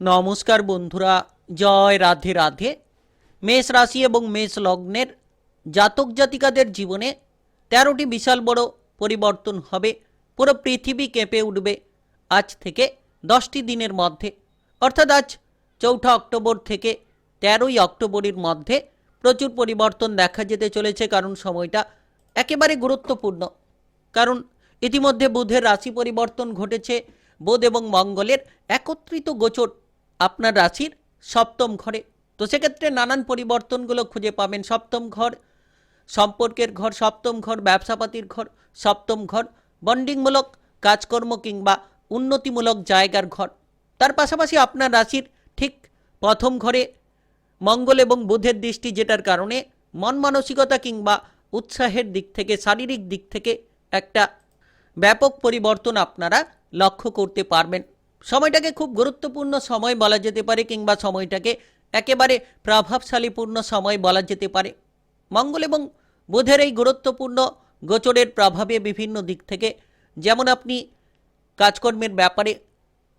নমস্কার বন্ধুরা, জয় রাধে রাধে। মেষ রাশি এবং মেষ লগ্নের জাতক জাতিকাদের জীবনে তেরোটি বিশাল বড় পরিবর্তন হবে। পুরো পৃথিবী কেঁপে উঠবে আজ থেকে দশটি দিনের মধ্যে। অর্থাৎ আজ চৌঠা অক্টোবর থেকে তেরোই অক্টোবরের মধ্যে প্রচুর পরিবর্তন দেখা যেতে চলেছে কারণ সময়টা একেবারে গুরুত্বপূর্ণ। কারণ ইতিমধ্যে বুধের রাশি পরিবর্তন ঘটেছে। বুধ এবং মঙ্গলের একত্রিত গোচর আপনার রাশির সপ্তম ঘরে। তো সেক্ষেত্রে নানান পরিবর্তনগুলো খুঁজে পাবেন। সপ্তম ঘর, সম্পর্কের ঘর, সপ্তম ঘর, ব্যবসাপাতির ঘর, সপ্তম ঘর, বন্ডিংমূলক কাজকর্ম কিংবা উন্নতিমূলক জায়গার ঘর। তার পাশাপাশি আপনার রাশির ঠিক প্রথম ঘরে মঙ্গল এবং বুধের দৃষ্টি যেটার কারণে মন মানসিকতা কিংবা উৎসাহের দিক থেকে, শারীরিক দিক থেকে একটা ব্যাপক পরিবর্তন আপনারা লক্ষ্য করতে পারবেন। সময়টাকে খুব গুরুত্বপূর্ণ সময় বলা যেতে পারে কিংবা সময়টাকে একেবারে প্রভাবশালীপূর্ণ সময় বলা যেতে পারে। মঙ্গল এবং বুধের এই গুরুত্বপূর্ণ গোচরের প্রভাবে বিভিন্ন দিক থেকে যেমন আপনি কাজকর্মের ব্যাপারে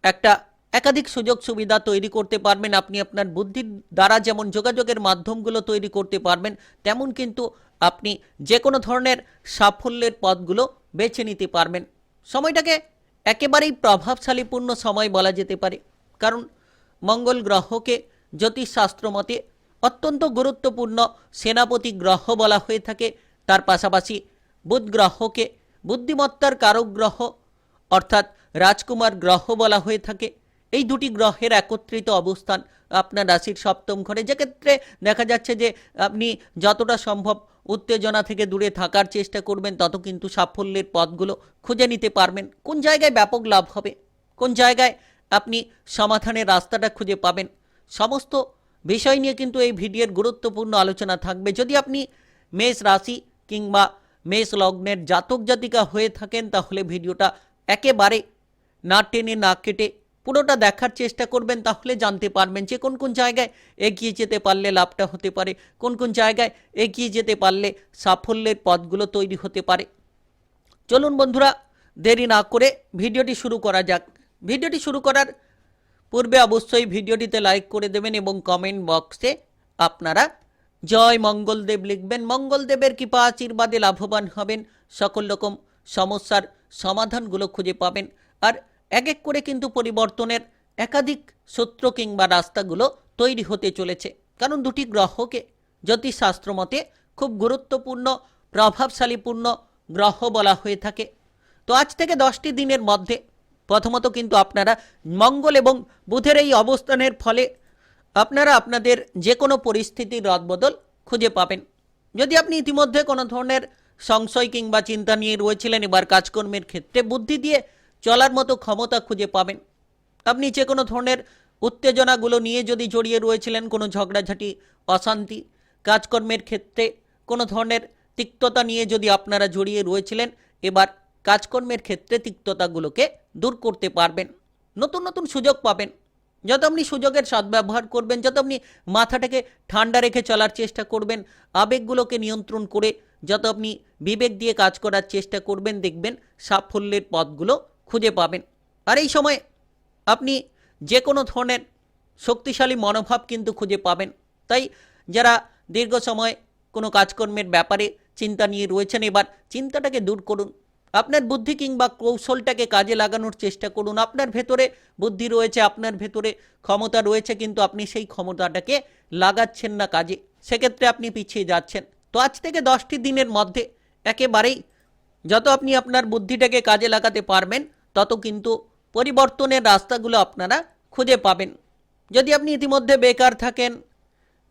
একটা একাধিক সুযোগ সুবিধা তৈরি করতে পারবেন, আপনি আপনার বুদ্ধির দ্বারা যেমন যোগাযোগের মাধ্যমগুলো তৈরি করতে পারবেন, তেমন কিন্তু আপনি যে কোনো ধরনের সাফল্যের পথগুলো বেছে নিতে পারবেন। সময়টাকে একেবারেই প্রভাবশালীপূর্ণ সময় বলা যেতে পারে। কারণ মঙ্গল গ্রহকে জ্যোতিষশাস্ত্র মতে অত্যন্ত গুরুত্বপূর্ণ সেনাপতি গ্রহ বলা হয়ে থাকে। তার পাশাপাশি বুধ গ্রহকে বুদ্ধিমত্তার কারক গ্রহ অর্থাৎ রাজকুমার গ্রহ বলা হয়ে থাকে। এই দুটি গ্রহের একত্রিত অবস্থান আপনার রাশির সপ্তম ঘরে। যেক্ষেত্রে দেখা যাচ্ছে যে আপনি যতটা সম্ভব উত্তেজনা থেকে দূরে থাকার চেষ্টা করবেন, তত কিন্তু সাফল্যের পথগুলো খুঁজে নিতে পারবেন। কোন জায়গায় ব্যাপক লাভ হবে? কোন জায়গায় আপনি সমাধানের রাস্তাটা খুঁজে পাবেন? সমস্ত বিষয় নিয়ে কিন্তু এই ভিডিওর গুরুত্বপূর্ণ আলোচনা থাকবে। যদি আপনি মেষ রাশি কিংবা মেষ লগ্নের জাতক জাতিকা হয়ে থাকেন, তাহলে ভিডিওটা একেবারে না টেনে না কেটে পুরোটা দেখার চেষ্টা করবেন, তাহলে জানতে পারবেন যে কোন কোন জায়গায় এগিয়ে যেতে পারলে লাভটা হতে পারে, কোন কোন জায়গায় এগিয়ে যেতে পারলে সাফল্যের পথগুলো তৈরি হতে পারে। চলুন বন্ধুরা, দেরি না করে ভিডিওটি শুরু করা যাক। ভিডিওটি শুরু করার পূর্বে অবশ্যই ভিডিওটিতে লাইক করে দেবেন এবং কমেন্ট বক্সে আপনারা জয় মঙ্গলদেব লিখবেন। মঙ্গলদেবের কৃপা আশীর্বাদে লাভবান হবেন, সকল রকম সমস্যার সমাধানগুলো খুঁজে পাবেন। আর এক এক করে কিন্তু পরিবর্তনের একাধিক সূত্র কিংবা রাস্তাগুলো তৈরি হতে চলেছে। কারণ দুটি গ্রহকে জ্যোতিষশাস্ত্র মতে খুব গুরুত্বপূর্ণ, প্রভাবশালীপূর্ণ গ্রহ বলা হয়ে থাকে। তো আজ থেকে দশটি দিনের মধ্যে প্রথমত কিন্তু আপনারা মঙ্গল এবং বুধের এই অবস্থানের ফলে আপনারা আপনাদের যে কোনো পরিস্থিতির রদবদল খুঁজে পাবেন। যদি আপনি ইতিমধ্যে কোনো ধরনের সংশয় কিংবা চিন্তা নিয়ে রয়েছিলেন এবার কাজকর্মের ক্ষেত্রে, বুদ্ধি দিয়ে চলার মতো ক্ষমতা খুঁজে পাবেন। আপনি যে কোনো ধরনের উত্তেজনাগুলো নিয়ে যদি জড়িয়ে রয়েছিলেন, কোনো ঝগড়াঝাটি, অশান্তি, কাজকর্মের ক্ষেত্রে, কোনো ধরনের তিক্ততা নিয়ে যদি আপনারা জড়িয়ে রয়েছিলেন, এবার কাজকর্মের ক্ষেত্রে তিক্ততাগুলোকে দূর করতে পারবেন। নতুন নতুন সুযোগ পাবেন। যত আপনি সুযোগের সদ্ব্যবহার করবেন, যত আপনি মাথাটাকে ঠান্ডা রেখে চলার চেষ্টা করবেন, আবেগগুলোকে নিয়ন্ত্রণ করে যত আপনি বিবেক দিয়ে কাজ করার চেষ্টা করবেন, দেখবেন সাফল্যের পথগুলো খুঁজে পাবেন। আর এই সময় আপনি যে কোনো ধরনের শক্তিশালী মনোভাব কিন্তু খুঁজে পাবেন। তাই যারা দীর্ঘ সময় কোনো কাজকর্মের ব্যাপারে চিন্তা নিয়ে রয়েছেন, এবার চিন্তাটাকে দূর করুন। আপনার বুদ্ধি কিংবা কৌশলটাকে কাজে লাগানোর চেষ্টা করুন। আপনার ভেতরে বুদ্ধি রয়েছে, আপনার ভেতরে ক্ষমতা রয়েছে, কিন্তু আপনি সেই ক্ষমতাটাকে লাগাচ্ছেন না কাজে। সেক্ষেত্রে আপনি পিছিয়ে যাচ্ছেন। তো আজ থেকে দশটি দিনের মধ্যে একেবারেই যত আপনি আপনার বুদ্ধিটাকে কাজে লাগাতে পারবেন তত কিন্তু পরিবর্তনের রাস্তাগুলো আপনারা খুঁজে পাবেন। যদি আপনি ইতিমধ্যে বেকার থাকেন,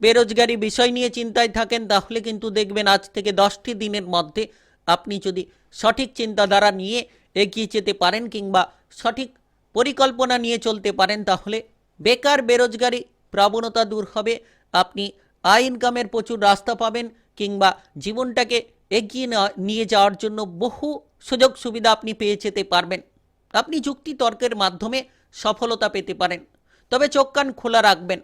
বেরোজগারি বিষয় নিয়ে চিন্তায় থাকেন, তাহলে কিন্তু দেখবেন আজ থেকে দশটি দিনের মধ্যে আপনি যদি সঠিক চিন্তাধারা নিয়ে এগিয়ে যেতে পারেন কিংবা সঠিক পরিকল্পনা নিয়ে চলতে পারেন, তাহলে বেকার বেরোজগারি প্রবণতা দূর হবে। আপনি আয় ইনকামের প্রচুর রাস্তা পাবেন কিংবা জীবনটাকে এগিয়ে নিয়ে যাওয়ার জন্য বহু সুযোগ সুবিধা আপনি পেয়ে যেতে পারবেন। আপনি যুক্তি তর্কের মাধ্যমে সফলতা পেতে পারেন। তবে চোখ কান খোলা রাখবেন,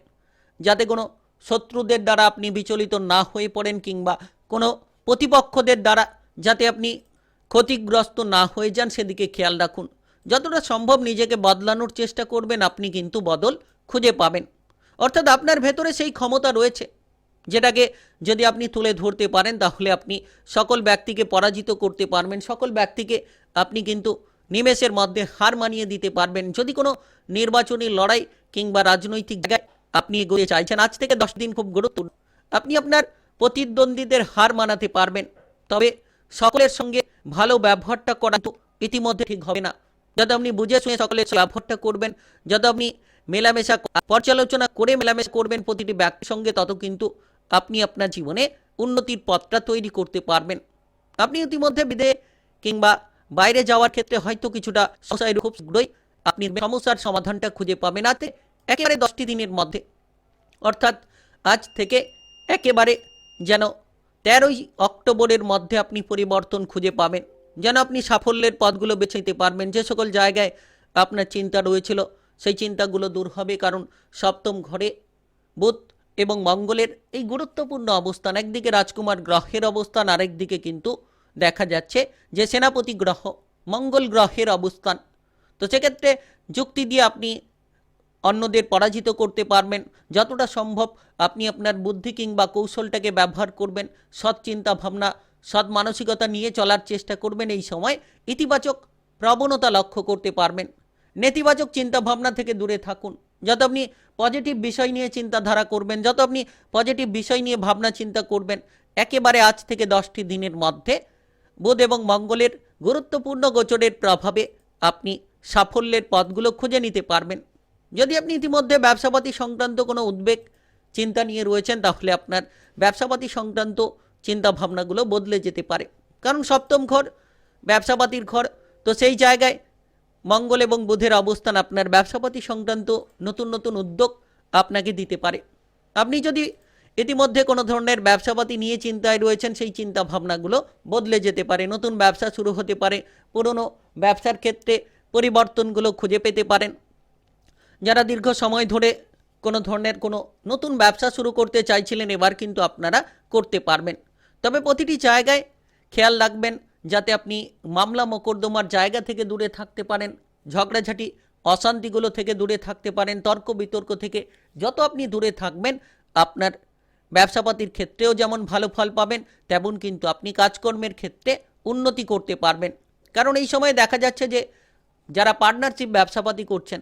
যাতে কোনো শত্রুদের দ্বারা আপনি বিচলিত না হয়ে পড়েন কিংবা কোনো প্রতিপক্ষদের দ্বারা যাতে আপনি ক্ষতিগ্রস্ত না হয়ে যান, সেদিকে খেয়াল রাখুন। যতটা সম্ভব নিজেকে বদলানোর চেষ্টা করবেন, আপনি কিন্তু বদল খুঁজে পাবেন। অর্থাৎ আপনার ভেতরে সেই ক্ষমতা রয়েছে, যেটাকে যদি আপনি তুলে ধরতে পারেন, তাহলে আপনি সকল ব্যক্তিকে পরাজিত করতে পারবেন। সকল ব্যক্তিকে আপনি কিন্তু নিমেষের মধ্যে হার মানিয়ে দিতে পারবেন। যদি কোনো নির্বাচনী লড়াই কিংবা রাজনৈতিক জায়গায় আপনি এগোতে চাইছেন, আজ থেকে দশ দিন খুব গুরুত্বপূর্ণ আপনি আপনার প্রতিদ্বন্দ্বীদের হার মানাতে পারবেন। তবে সকলের সঙ্গে ভালো ব্যবহারটা করা তো ইতিমধ্যে ঠিক হবে না। যত আপনি বুঝে শুনে সকলের ব্যবহারটা করবেন, যত আপনি মেলামেশা পর্যালোচনা করে মেলামেশা করবেন প্রতিটি ব্যক্তির সঙ্গে, তত কিন্তু আপনি আপনার জীবনে উন্নতির পথটা তৈরি করতে পারবেন। আপনি ইতিমধ্যে বিদে কিংবা বাইরে যাওয়ার ক্ষেত্রে হয়তো কিছুটা সমস্যা খুব শীঘ্রই আপনি সমস্যার সমাধানটা খুঁজে পাবেন আতে একেবারে দশটি দিনের মধ্যে। অর্থাৎ আজ থেকে একেবারে যেন তেরোই অক্টোবরের মধ্যে আপনি পরিবর্তন খুঁজে পাবেন, যেন আপনি সাফল্যের পথগুলো বেছে নিতে পারবেন। যে সকল জায়গায় আপনার চিন্তা রয়েছিল, সেই চিন্তাগুলো দূর হবে কারণ সপ্তম ঘরে বুধ এবং মঙ্গলের এই গুরুত্বপূর্ণ অবস্থান। একদিকে রাজকুমার গ্রহের অবস্থান, আরেকদিকে কিন্তু দেখা যাচ্ছে যে সেনাপতি গ্রহ, মঙ্গল গ্রহের অবস্থান। তো সেক্ষেত্রে যুক্তি দিয়ে আপনি অন্যদের পরাজিত করতে পারবেন। যতটা সম্ভব আপনি আপনার বুদ্ধি কিংবা কৌশলটাকে ব্যবহার করবেন। সৎ চিন্তা ভাবনা, সৎ মানসিকতা নিয়ে চলার চেষ্টা করবেন এই সময়। ইতিবাচক প্রবণতা লক্ষ্য করতে পারবেন। নেতিবাচক চিন্তা ভাবনা থেকে দূরে থাকুন। যত আপনি পজিটিভ বিষয় নিয়ে চিন্তাধারা করবেন, যত আপনি পজিটিভ বিষয় নিয়ে ভাবনা চিন্তা করবেন, একেবারে আজ থেকে দশটি দিনের মধ্যে বুধ এবং মঙ্গলের গুরুত্বপূর্ণ গোচরের প্রভাবে আপনি সাফল্যের পথগুলো খুঁজে নিতে পারবেন। যদি আপনি ইতিমধ্যে ব্যবসাপাতি সংক্রান্ত কোনো উদ্বেগ, চিন্তা নিয়ে রয়েছেন, তাহলে আপনার ব্যবসাপাতি সংক্রান্ত চিন্তা ভাবনাগুলো বদলে যেতে পারে। কারণ সপ্তম ঘর, ব্যবসাপাতির ঘর, তো সেই জায়গায় মঙ্গল এবং বুধের অবস্থান আপনার ব্যবসাপাতি সংক্রান্ত নতুন নতুন উদ্যোগ আপনাকে দিতে পারে। আপনি যদি ইতিমধ্যে কোনো ধরনের ব্যবসাপাতি নিয়ে চিন্তায় রয়েছেন, সেই চিন্তা ভাবনাগুলো বদলে যেতে পারে, নতুন ব্যবসা শুরু হতে পারে, পুরনো ব্যবসার ক্ষেত্রে পরিবর্তনগুলো খুঁজে পেতে পারেন। যারা দীর্ঘ সময় ধরে কোনো ধরনের কোনো নতুন ব্যবসা শুরু করতে চাইছিলেন, এবার কিন্তু আপনারা করতে পারবেন। তবে প্রতিটি জায়গায় খেয়াল রাখবেন, যাতে আপনি মামলা মোকদ্দমার জায়গা থেকে দূরে থাকতে পারেন, ঝগড়াঝাটি, অশান্তিগুলো থেকে দূরে থাকতে পারেন, তর্ক বিতর্ক থেকে যত আপনি দূরে থাকবেন, আপনার ব্যবসাপাতির ক্ষেত্রেও যেমন ভালো ফল পাবেন, তেমন কিন্তু আপনি কাজকর্মের ক্ষেত্রে উন্নতি করতে পারবেন। কারণ এই সময় দেখা যাচ্ছে যে, যারা পার্টনারশিপ ব্যবসাপাতি করছেন,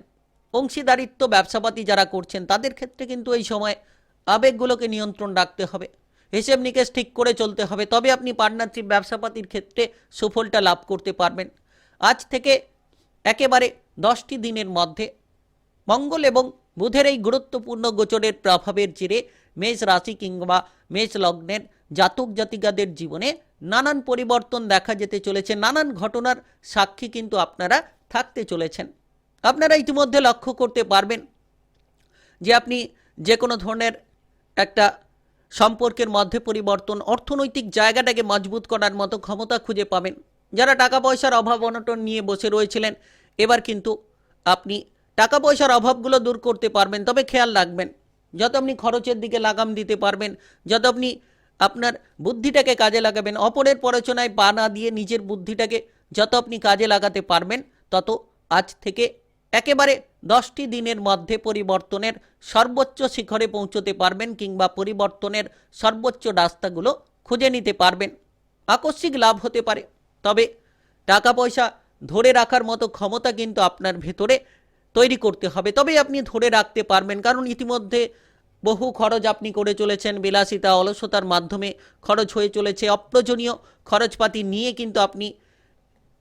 অংশীদারিত্ব ব্যবসাপাতি যারা করছেন, তাদের ক্ষেত্রে কিন্তু এই সময় আবেগগুলোকে নিয়ন্ত্রণ রাখতে হবে। হিসেব নিকেশ ঠিক করে চলতে হবে, তবে আপনি পার্টনারশিপ ব্যবসাপাতির ক্ষেত্রে সুফলটা লাভ করতে পারবেন। আজ থেকে একেবারে দশটি দিনের মধ্যে মঙ্গল এবং বুধের এই গুরুত্বপূর্ণ গোচরের প্রভাবের জেরে মেষ রাশি কিংবা মেষ লগ্নের জাতক জাতিকাদের জীবনে নানান পরিবর্তন দেখা যেতে চলেছে। নানান ঘটনার সাক্ষী কিন্তু আপনারা থাকতে চলেছেন। আপনারা ইতিমধ্যে লক্ষ্য করতে পারবেন যে আপনি যে কোনো ধরনের একটা সম্পর্কের মধ্যে পরিবর্তন, অর্থনৈতিক জায়গাটাকে মজবুত করার মতো ক্ষমতা খুঁজে পাবেন। যারা টাকা পয়সার অভাব অনটন নিয়ে বসে রয়েছিলেন, এবার কিন্তু আপনি টাকা পয়সার অভাবগুলো দূর করতে পারবেন, তবে খেয়াল রাখবেন, যত আপনি খরচের দিকে লাগাম দিতে পারবেন, যত আপনি আপনার বুদ্ধিটাকে কাজে লাগাবেন, অপরের পরচনায় পা না দিয়ে নিজের বুদ্ধিটাকে যত আপনি কাজে লাগাতে পারবেন, তত আজ থেকে একেবারে দশটি দিনের মধ্যে পরিবর্তনের সর্বোচ্চ শিখরে পৌঁছতে পারবেন কিংবা পরিবর্তনের সর্বোচ্চ রাস্তাগুলো খুঁজে নিতে পারবেন। আকস্মিক লাভ হতে পারে, তবে টাকা পয়সা ধরে রাখার মতো ক্ষমতা কিন্তু আপনার ভেতরে তৈরি করতে হবে। তবে আপনি ধরে রাখতে পারবেন, কারণ ইতিমধ্যে বহু খরচ আপনি করে চলেছেন। বিলাসিতা, অলসতার মাধ্যমে খরচ হয়ে চলেছে। অপ্রয়োজনীয় খরচপাতি নিয়ে কিন্তু আপনি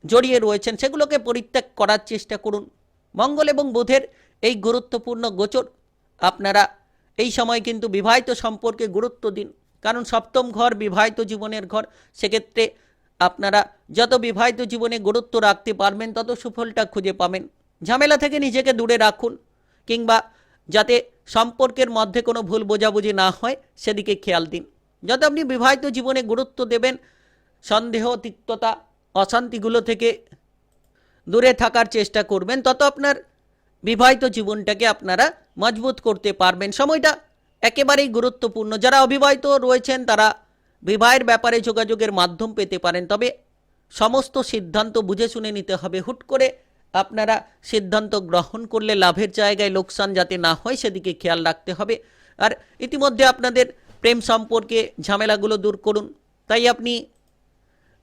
জড়িয়ে রয়েছেন। সেগুলোকে পরিত্যাগ করার চেষ্টা করুন। মঙ্গল এবং বুধের এই গুরুত্বপূর্ণ গোচর আপনারা এই সময় কিন্তু বিবাহিত সম্পর্কে গুরুত্ব দিন। কারণ সপ্তম ঘর বিবাহিত জীবনের ঘর। সেক্ষেত্রে আপনারা যত বিবাহিত জীবনে গুরুত্ব রাখতে পারবেন, তত সুফলটা খুঁজে পাবেন। ঝামেলা থেকে নিজেকে দূরে রাখুন, কিংবা যাতে সম্পর্কের মধ্যে কোনো ভুল বোঝাবুঝি না হয়, সেদিকে খেয়াল দিন। যত আপনি বিবাহিত জীবনে গুরুত্ব দেবেন, সন্দেহ, তিক্ততা, অশান্তিগুলো থেকে দূরে থাকার চেষ্টা করবেন, তত আপনার বিবাহিত জীবনটাকে আপনারা মজবুত করতে পারবেন। সময়টা একেবারেই গুরুত্বপূর্ণ। যারা অবিবাহিত রয়েছেন, তারা বিবাহের ব্যাপারে যোগাযোগের মাধ্যম পেতে পারেন, তবে সমস্ত সিদ্ধান্ত বুঝে শুনে নিতে হবে। হুট করে আপনারা সিদ্ধান্ত গ্রহণ করলে লাভের জায়গায় লোকসান যাতে না হয়, সেদিকে খেয়াল রাখতে হবে। আর ইতিমধ্যে আপনাদের প্রেম সম্পর্কে ঝামেলাগুলো দূর করুন। তাই আপনি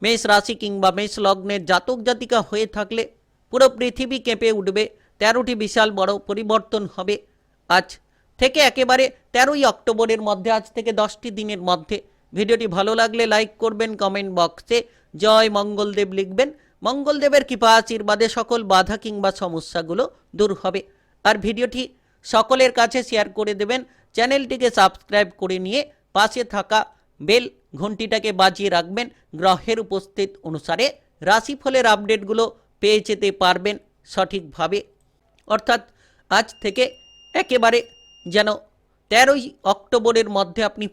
মেষ রাশি কিংবা মেষ লগ্নের জাতক জাতিকা হয়ে থাকলে পুরো পৃথিবী কেঁপে উঠবে, তেরোটি বিশাল বড় পরিবর্তন হবে। আজ থেকে একেবারে তেরোই অক্টোবরের মধ্যে, আজ থেকে দশটি দিনের মধ্যে। ভিডিওটি ভালো লাগলে লাইক করবেন, কমেন্ট বক্সে জয় মঙ্গলদেব লিখবেন। মঙ্গলদেবের কৃপা, আশীর্বাদে সকল বাধা কিংবা সমস্যাগুলো দূর হবে। আর ভিডিওটি সকলের কাছে শেয়ার করে দেবেন। চ্যানেলটিকে সাবস্ক্রাইব করে নিয়ে পাশে থাকা বেল ঘন্টিটাকে বাজিয়ে রাখবেন। গ্রহের উপস্থিত অনুসারে রাশিফলের আপডেটগুলো পেয়ে যেতে পারবেন সঠিকভাবে। অর্থাৎ আজ থেকে একেবারে যেন তেরোই অক্টোবরের মধ্যে আপনি